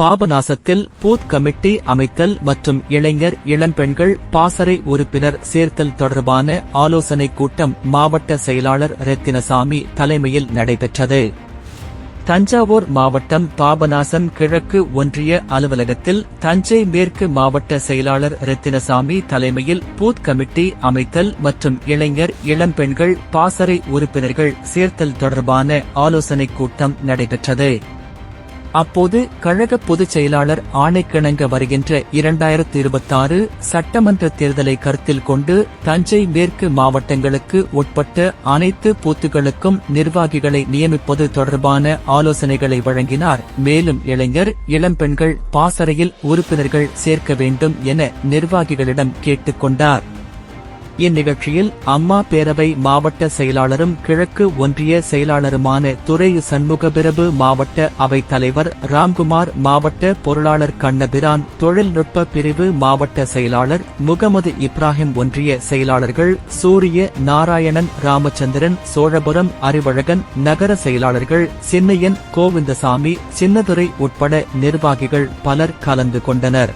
பாபநாசத்தில் booth committee அமைத்தல் மற்றும் இளைஞர் இளம்பெண்கள் பாசறை உறுப்பினர் சேர்த்தல் தொடர்பான ஆலோசனைக் கூட்டம் மாவட்ட செயலாளர் ரத்தினசாமி தலைமையில் நடைபெற்றது. தஞ்சாவூர் மாவட்டம் பாபநாசம் கிழக்கு ஒன்றிய அலுவலகத்தில் தஞ்சை மேற்கு மாவட்ட செயலாளர் ரத்தினசாமி தலைமையில் பூத் கமிட்டி அமைத்தல் மற்றும் இளைஞர் இளம்பெண்கள் பாசறை உறுப்பினர்கள் சேர்த்தல் தொடர்பான ஆலோசனைக் கூட்டம் நடைபெற்றது. அப்போது கழக பொதுச் செயலாளர் ஆணைக்கிணங்க வருகின்ற இரண்டாயிரத்தி இருபத்தாறு சட்டமன்ற தேர்தலை கருத்தில் கொண்டு தஞ்சை மேற்கு மாவட்டங்களுக்கு உட்பட்ட அனைத்து பூத்துகளுக்கும் நிர்வாகிகளை நியமிப்பது தொடர்பான ஆலோசனைகளை வழங்கினார். மேலும் இளைஞர் இளம்பெண்கள் பாசறையில் உறுப்பினர்கள் சேர்க்க வேண்டும் என நிர்வாகிகளிடம் கேட்டுக்கொண்டார் இந்நிகழ்ச்சியில் அம்மா பேரவை மாவட்ட செயலாளரும் கிழக்கு ஒன்றிய செயலாளருமான துறை சண்முகபிரபு மாவட்ட அவைத் தலைவர் ராம்குமார் மாவட்ட பொருளாளர் கண்ணபிரான் தொழில்நுட்ப பிரிவு மாவட்ட செயலாளர் முகமது இப்ராஹிம் ஒன்றிய செயலாளர்கள் சூரிய நாராயணன் ராமச்சந்திரன் சோழபுரம் அறிவழகன் நகர செயலாளர்கள் சின்னையன் கோவிந்தசாமி சின்னதுரை உட்பட நிர்வாகிகள் பலர் கலந்து கொண்டனர்.